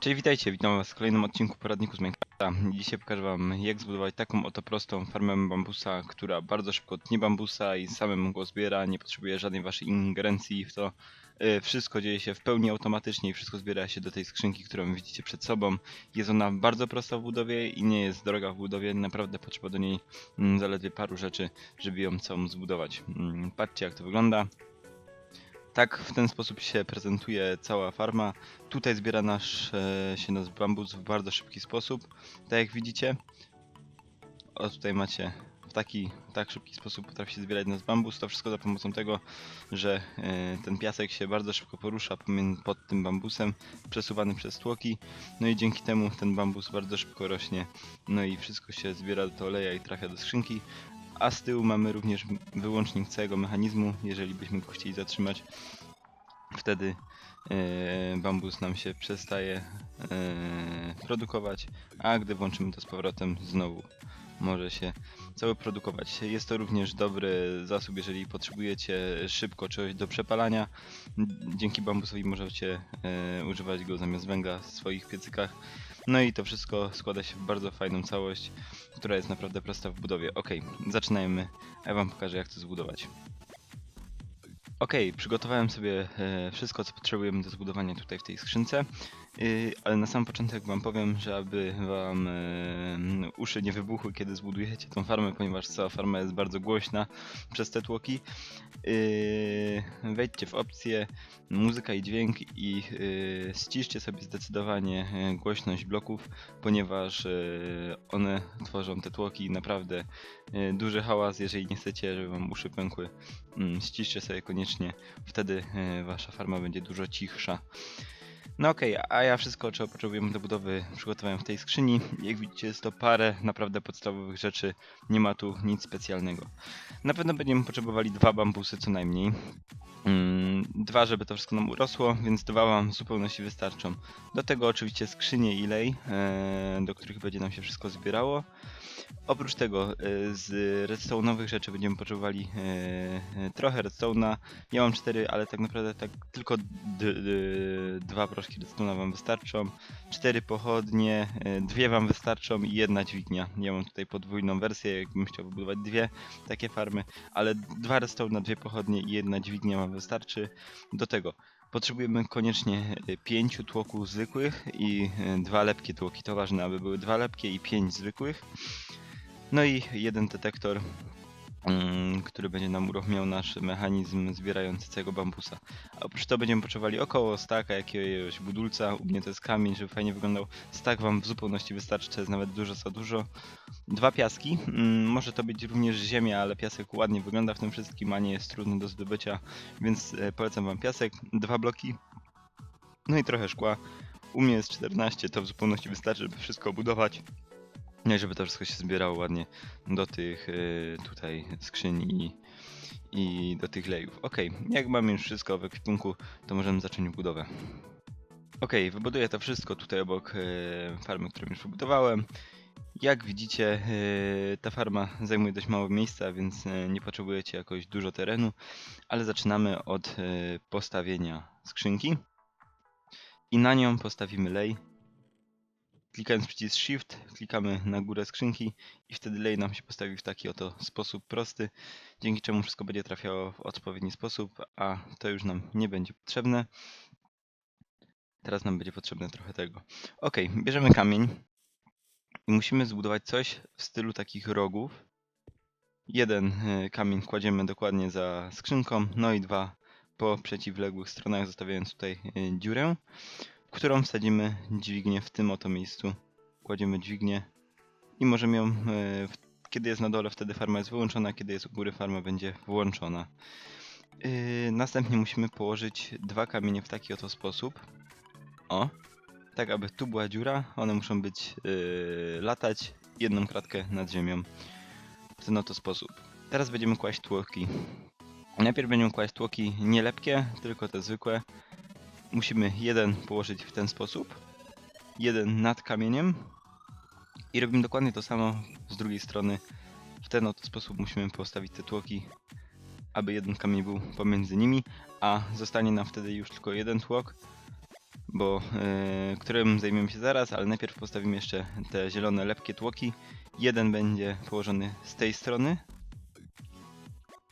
Cześć, witajcie, witam was w kolejnym odcinku poradniku z Minecrafta. Dzisiaj pokażę wam jak zbudować taką oto prostą farmę bambusa, która bardzo szybko tnie bambusa i samym go zbiera, nie potrzebuje żadnej waszej ingerencji w to. Yy, Wszystko dzieje się w pełni automatycznie i wszystko zbiera się do tej skrzynki, którą widzicie przed sobą. Jest ona bardzo prosta w budowie i nie jest droga w budowie, naprawdę potrzeba do niej mm, zaledwie paru rzeczy, żeby ją całą zbudować. Mm, Patrzcie jak to wygląda. Tak w ten sposób się prezentuje cała farma. Tutaj zbiera nasz, e, się nasz bambus w bardzo szybki sposób, tak jak widzicie. O tutaj macie w taki tak szybki sposób potrafi się zbierać nasz bambus. To wszystko za pomocą tego, że e, ten piasek się bardzo szybko porusza pod tym bambusem, przesuwany przez tłoki. No i dzięki temu ten bambus bardzo szybko rośnie. No i wszystko się zbiera do oleja i trafia do skrzynki. A z tyłu mamy również wyłącznik całego mechanizmu, jeżeli byśmy go chcieli zatrzymać. Wtedy e, bambus nam się przestaje e, produkować, a gdy włączymy to z powrotem znowu może się cały produkować. Jest to również dobry zasób, jeżeli potrzebujecie szybko czegoś do przepalania. Dzięki bambusowi możecie e, używać go zamiast węgla w swoich piecykach. No i to wszystko składa się w bardzo fajną całość, która jest naprawdę prosta w budowie. Ok, zaczynajmy, ja wam pokażę jak to zbudować. Ok, przygotowałem sobie e, wszystko, co potrzebujemy do zbudowania tutaj w tej skrzynce, ale na sam początek wam powiem, że aby wam e, uszy nie wybuchły, kiedy zbudujecie tą farmę, ponieważ cała farma jest bardzo głośna przez te tłoki, y, wejdźcie w opcję muzyka i dźwięk i y, ściszcie sobie zdecydowanie głośność bloków, ponieważ one tworzą te tłoki naprawdę duży hałas, jeżeli nie chcecie, żeby wam uszy pękły mm, ściszcie sobie koniecznie, wtedy wasza farma będzie dużo cichsza. No okej, a ja wszystko, czego potrzebujemy do budowy, przygotowałem w tej skrzyni. Jak widzicie, jest to parę naprawdę podstawowych rzeczy, nie ma tu nic specjalnego. Na pewno będziemy potrzebowali dwa bambusy co najmniej. Mm, Dwa, żeby to wszystko nam urosło, więc dwa wam w zupełności wystarczą. Do tego oczywiście skrzynie i lej, e, do których będzie nam się wszystko zbierało. Oprócz tego e, z redstone'owych rzeczy będziemy potrzebowali e, trochę redstone'a. Ja mam cztery, ale tak naprawdę tak tylko dwa proszki redstone'a wam wystarczą. Cztery pochodnie, dwie wam wystarczą i jedna dźwignia. Ja mam tutaj podwójną wersję, jakbym chciał wybudować dwie takie farmy, ale dwa redstone'a, dwie pochodnie i jedna dźwignia wam wystarczy. Do tego Potrzebujemy koniecznie e, pięciu tłoków zwykłych i e, dwa lepkie tłoki. To ważne, aby były dwa lepkie i pięć zwykłych. No i jeden detektor, który będzie nam uruchamiał nasz mechanizm zbierający całego bambusa. A oprócz tego będziemy potrzebowali około staka jakiegoś budulca. U mnie to jest kamień, żeby fajnie wyglądał. Stak wam w zupełności wystarczy, to jest nawet dużo za dużo. Dwa piaski. Mm, może to być również ziemia, ale piasek ładnie wygląda w tym wszystkim, a nie jest trudny do zdobycia, więc e, polecam wam piasek. Dwa bloki. No i trochę szkła. U mnie jest 14, to w zupełności wystarczy, żeby wszystko obudować. No i żeby to wszystko się zbierało ładnie do tych y, tutaj skrzyni i, i do tych lejów. Ok, jak mamy już wszystko w ekwipunku, to możemy zacząć budowę. Ok, wybuduję to wszystko tutaj obok y, farmy, którą już wybudowałem. Jak widzicie, y, ta farma zajmuje dość mało miejsca, więc y, nie potrzebujecie jakoś dużo terenu, ale zaczynamy od y, postawienia skrzynki i na nią postawimy lej. Klikając przycisk Shift, klikamy na górę skrzynki i wtedy lej nam się postawi w taki oto sposób prosty, dzięki czemu wszystko będzie trafiało w odpowiedni sposób, a to już nam nie będzie potrzebne. Teraz nam będzie potrzebne trochę tego. Ok, bierzemy kamień i musimy zbudować coś w stylu takich rogów. Jeden e, kamień kładziemy dokładnie za skrzynką, no i dwa po przeciwległych stronach, zostawiając tutaj e, dziurę którą wsadzimy dźwignię w tym oto miejscu. Kładziemy dźwignię i możemy ją, e, kiedy jest na dole, wtedy farma jest wyłączona, kiedy jest u góry, farma będzie włączona. Yy, Następnie musimy położyć dwa kamienie w taki oto sposób. O, tak aby tu była dziura, one muszą być, yy, latać jedną kratkę nad ziemią. W ten oto sposób. Teraz będziemy kłaść tłoki. Najpierw będziemy kłaść tłoki nie lepkie, tylko te zwykłe, musimy jeden położyć w ten sposób, jeden nad kamieniem i robimy dokładnie to samo z drugiej strony. W ten oto sposób musimy postawić te tłoki, aby jeden kamień był pomiędzy nimi, a zostanie nam wtedy już tylko jeden tłok. bo e, którym zajmiemy się zaraz, ale najpierw postawimy jeszcze te zielone lepkie tłoki. Jeden będzie położony z tej strony,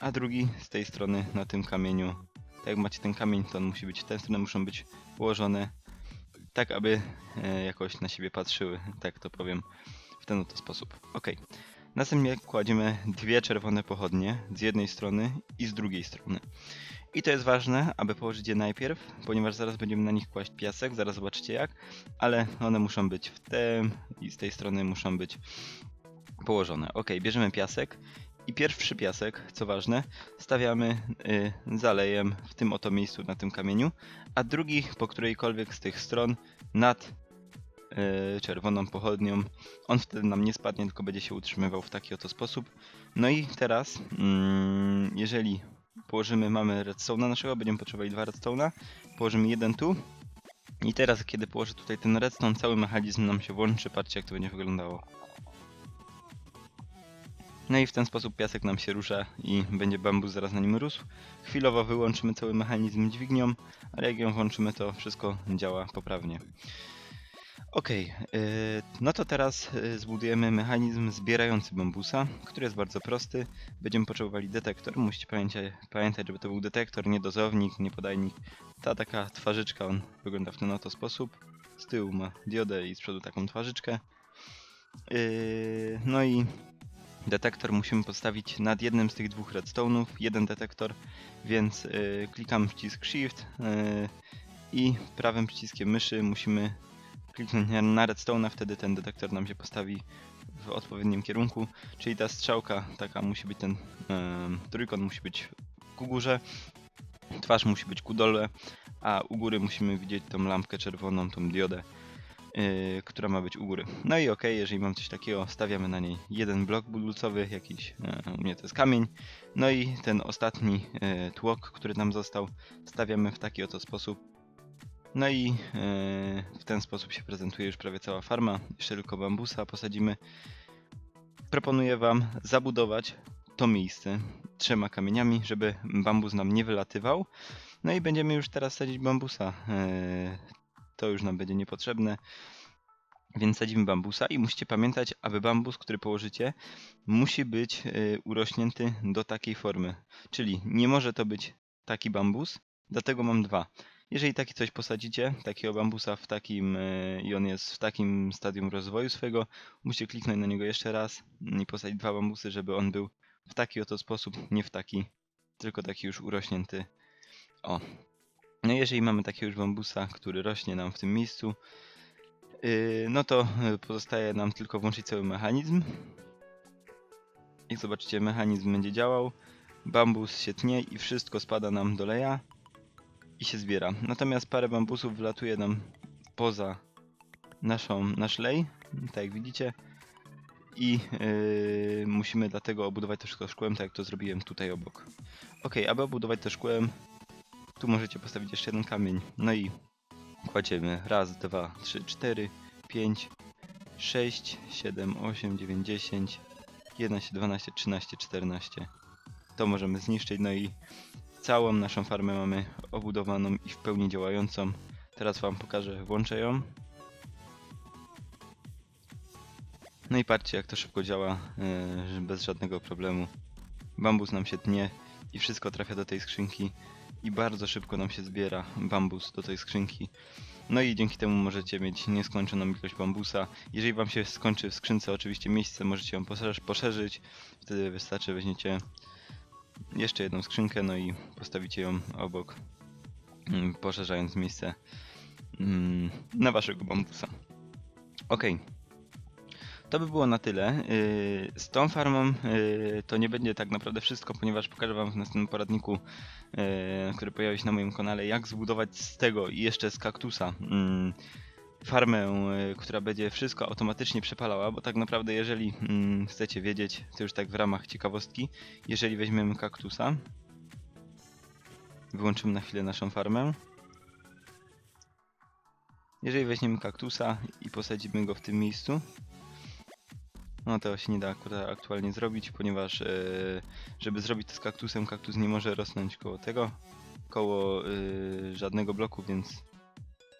a drugi z tej strony na tym kamieniu. Jak macie ten kamień, to on musi być w tę stronę, muszą być położone tak, aby e, jakoś na siebie patrzyły, tak to powiem, w ten oto sposób. Ok. Następnie kładziemy dwie czerwone pochodnie z jednej strony i z drugiej strony. I to jest ważne, aby położyć je najpierw, ponieważ zaraz będziemy na nich kłaść piasek, zaraz zobaczycie jak, ale one muszą być w tym i z tej strony muszą być położone. Ok, bierzemy piasek i pierwszy piasek, co ważne, stawiamy y, zalejem w tym oto miejscu na tym kamieniu, a drugi po którejkolwiek z tych stron nad y, czerwoną pochodnią. On wtedy nam nie spadnie, tylko będzie się utrzymywał w taki oto sposób. No i teraz, mm, jeżeli położymy, mamy redstone'a naszego, będziemy potrzebowali dwa redstone'a, położymy jeden tu. I teraz, kiedy położę tutaj ten redstone, cały mechanizm nam się włączy. Patrzcie, jak to będzie wyglądało. No i w ten sposób piasek nam się rusza i będzie bambus zaraz na nim rósł. Chwilowo wyłączymy cały mechanizm dźwignią, ale jak ją włączymy, to wszystko działa poprawnie. Ok, no to teraz y, zbudujemy mechanizm zbierający bambusa, który jest bardzo prosty. Będziemy potrzebowali detektor. Musicie pamiętać, żeby to był detektor, nie dozownik, nie podajnik. Ta taka twarzyczka, on wygląda w ten oto sposób. Z tyłu ma diodę i z przodu taką twarzyczkę. Yy, no i detektor musimy postawić nad jednym z tych dwóch redstone'ów. Jeden detektor, więc yy, klikam przycisk Shift yy, i prawym przyciskiem myszy musimy kliknąć na- redstone'a, wtedy ten detektor nam się postawi w odpowiednim kierunku, czyli ta strzałka taka musi być ten em, trójkąt musi być ku górze, twarz musi być ku dole, a u góry musimy widzieć tą lampkę czerwoną, tą diodę, yy, która ma być u góry. No i ok, jeżeli mam coś takiego, stawiamy na niej jeden blok budulcowy, jakiś, e, u mnie to jest kamień, no i ten ostatni e, tłok, który nam został, stawiamy w taki oto sposób, no i e, w ten sposób się prezentuje już prawie cała farma. Jeszcze tylko bambusa posadzimy. Proponuję Wam zabudować to miejsce trzema kamieniami, żeby bambus nam nie wylatywał. No i będziemy już teraz sadzić bambusa. E, To już nam będzie niepotrzebne. Więc sadzimy bambusa i musicie pamiętać, aby bambus, który położycie, musi być e, urośnięty do takiej formy. Czyli nie może to być taki bambus, dlatego mam dwa. Jeżeli taki coś posadzicie, takiego bambusa w takim e, i on jest w takim stadium rozwoju swojego, musicie kliknąć na niego jeszcze raz i posadzić dwa bambusy, żeby on był w taki oto sposób, nie w taki, tylko taki już urośnięty. O. No jeżeli mamy takiego już bambusa, który rośnie nam w tym miejscu, yy, no to yy, pozostaje nam tylko włączyć cały mechanizm. Jak zobaczycie, mechanizm będzie działał, bambus się tnie i wszystko spada nam do leja i się zbiera. Natomiast parę bambusów wylatuje nam poza naszą, nasz lej, tak jak widzicie. I yy, musimy dlatego obudować to wszystko szkłem, tak jak to zrobiłem tutaj obok. Ok, aby obudować to szkłem, tu możecie postawić jeszcze jeden kamień. No i kładziemy raz, dwa, trzy, cztery, pięć, sześć, siedem, osiem, dziewięć, dziesięć, 11, 12, 13, 14. To możemy zniszczyć, no i całą naszą farmę mamy obudowaną i w pełni działającą. Teraz wam pokażę, włączę ją. No i patrzcie jak to szybko działa, yy, bez żadnego problemu. Bambus nam się tnie i wszystko trafia do tej skrzynki i bardzo szybko nam się zbiera bambus do tej skrzynki. No i dzięki temu możecie mieć nieskończoną ilość bambusa. Jeżeli wam się skończy w skrzynce oczywiście miejsce, możecie ją poszerz- poszerzyć. Wtedy wystarczy weźmiecie jeszcze jedną skrzynkę, no i postawicie ją obok, mm, poszerzając miejsce mm, na waszego bambusa. Ok. To by było na tyle. Yy, Z tą farmą yy, to nie będzie tak naprawdę wszystko, ponieważ pokażę wam w następnym poradniku, yy, który pojawi się na moim kanale, jak zbudować z tego i jeszcze z kaktusa mm, farmę, która będzie wszystko automatycznie przepalała, bo tak naprawdę jeżeli mm, chcecie wiedzieć, to już tak w ramach ciekawostki, jeżeli weźmiemy kaktusa, wyłączymy na chwilę naszą farmę. Jeżeli weźmiemy kaktusa i posadzimy go w tym miejscu, no to się nie da akurat aktualnie zrobić, ponieważ e, żeby zrobić to z kaktusem, kaktus nie może rosnąć koło tego, koło e, żadnego bloku, więc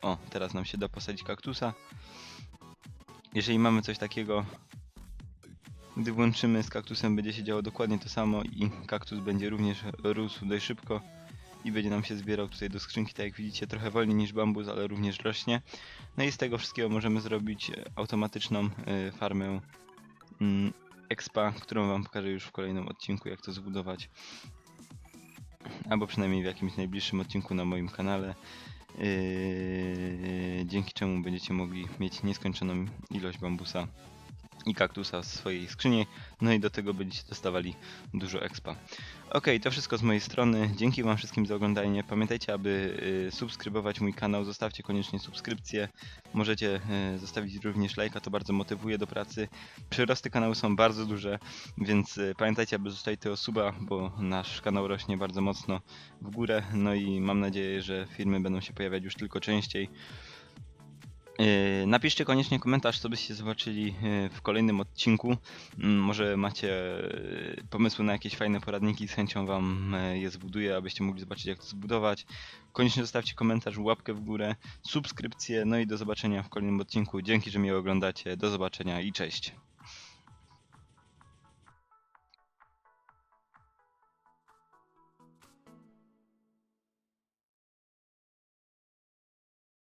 O, teraz nam się da posadzić kaktusa. Jeżeli mamy coś takiego, gdy włączymy z kaktusem będzie się działo dokładnie to samo i kaktus będzie również rósł dość szybko i będzie nam się zbierał tutaj do skrzynki, tak jak widzicie, trochę wolniej niż bambus, ale również rośnie. No i z tego wszystkiego możemy zrobić automatyczną e, farmę expa, którą wam pokażę już w kolejnym odcinku, jak to zbudować. Albo przynajmniej w jakimś najbliższym odcinku na moim kanale. Yy, dzięki czemu będziecie mogli mieć nieskończoną ilość bambusa i kaktusa w swojej skrzyni, no i do tego będziecie dostawali dużo expa. Ok, to wszystko z mojej strony. Dzięki Wam wszystkim za oglądanie. Pamiętajcie, aby y, subskrybować mój kanał. Zostawcie koniecznie subskrypcję. Możecie y, zostawić również lajka, to bardzo motywuje do pracy. Przyrosty kanału są bardzo duże, więc y, pamiętajcie, aby zostawić tego suba, bo nasz kanał rośnie bardzo mocno w górę. No i mam nadzieję, że filmy będą się pojawiać już tylko częściej. Yy, Napiszcie koniecznie komentarz, co byście zobaczyli yy, w kolejnym odcinku. Mm, Może macie yy, pomysły na jakieś fajne poradniki, z chęcią Wam je zbuduję, abyście mogli zobaczyć, jak to zbudować. Koniecznie zostawcie komentarz, łapkę w górę, subskrypcję, no i do zobaczenia w kolejnym odcinku. Dzięki, że mnie oglądacie. Do zobaczenia i cześć.